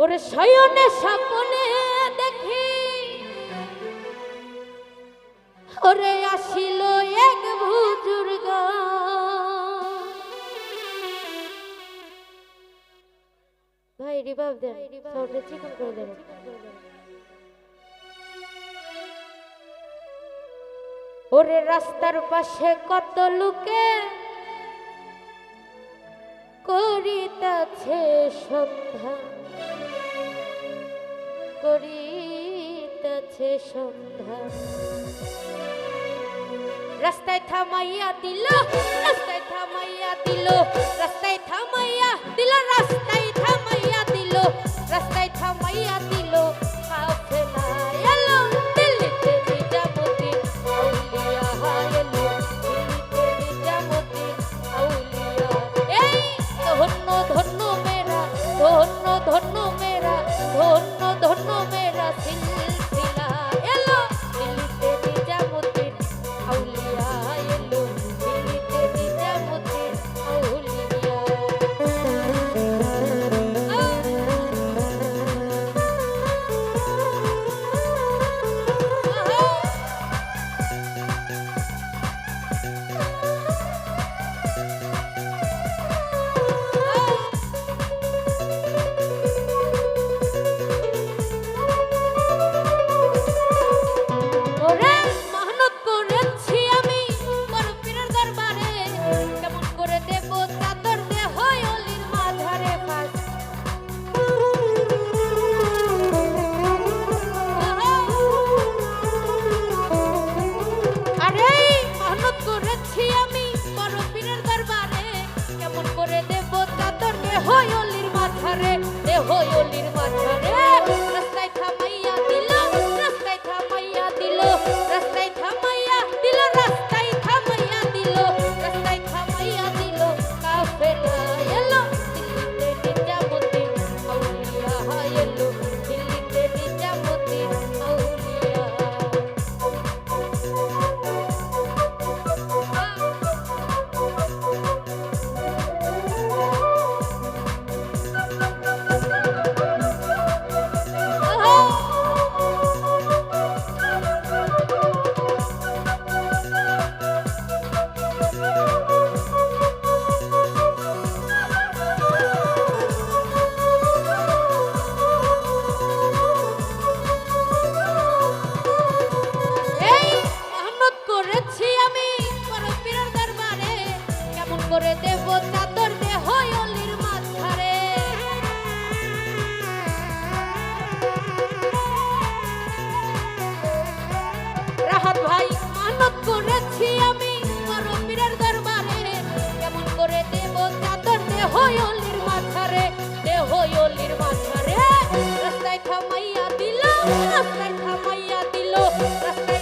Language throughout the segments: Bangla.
ওরে শয়নে স্বপনে দেখি। ওরে আসিল এক বুজুর্গ ভাই রিভাব দেন সাউন্ডে চিকন করে দেন। ওরে রাস্তার পাশে কত লোকে করিতাছে সন্ধ্যা। করিতেছে সন্ধ্যা। রাস্তায় থামাইয়া দিল, রাস্তায় থামাইয়া দিল, রাস্তায় থামাইয়া দিল, রাস্তায় থামাইয়া দিল, রাস্তায় থামাইয়া দিল। মাথারে দেহ অলির মাথারে। দেহয়লির মাথারে দেহয়লির মাথারে। রাস্তায় থামাইয়া দিল রাস্তায় থামাইয়া দিল রাস্তায়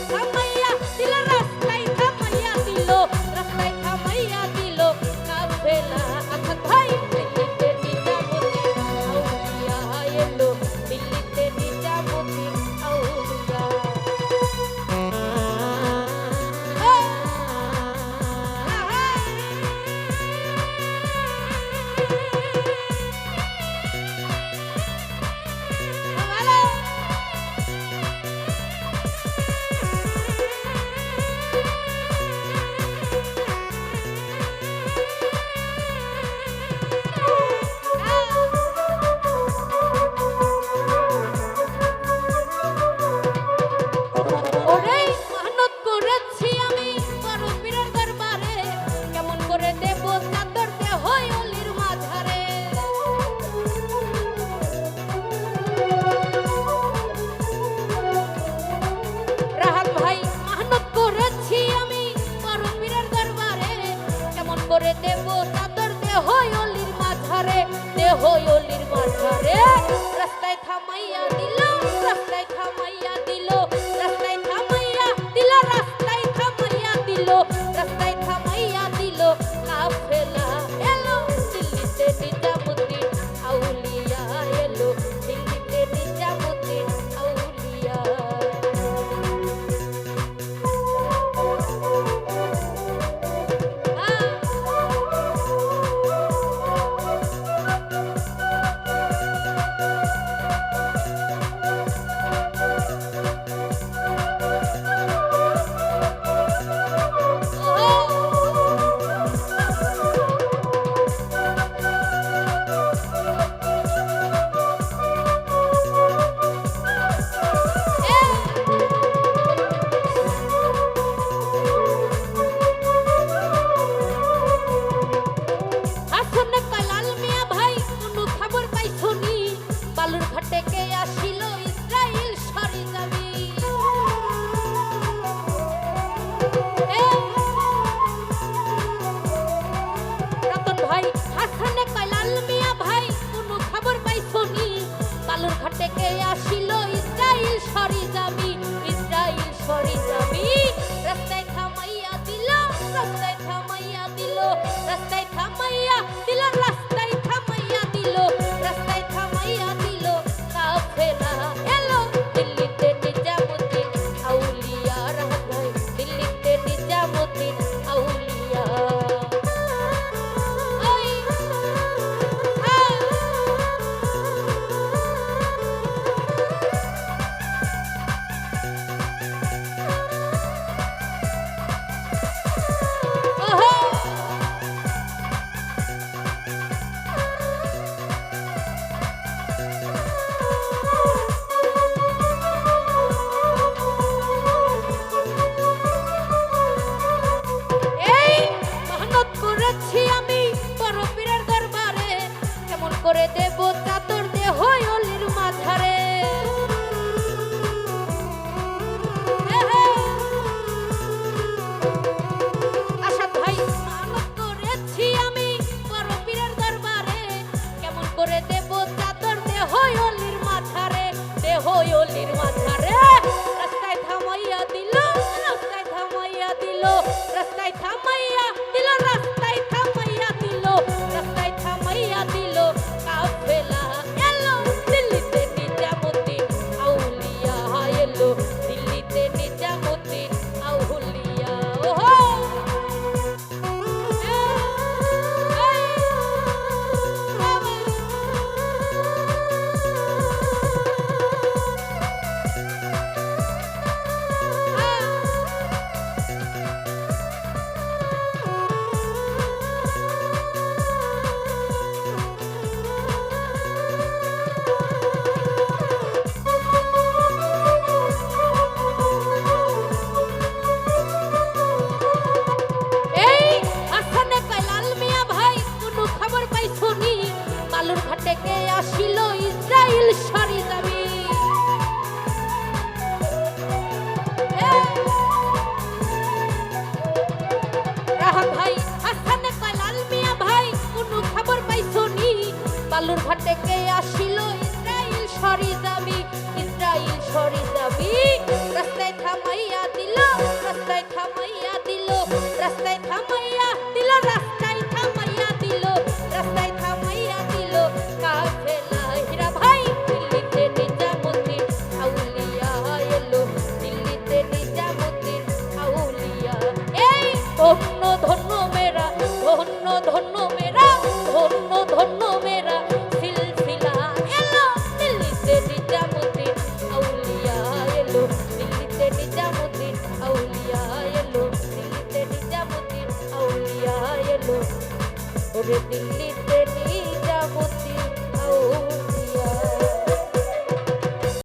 বালুর ঘাট কে আসিল? ইসরায়েল সরি দাবি ইসরায়েল সরি দাবি। রাস্তায় থামাইয়া দিল, রাস্তায় থামাইয়া দিল, রাস্তায় থামাইয়া দিল, রাস্তায় থামাইয়া দিল, রাস্তায়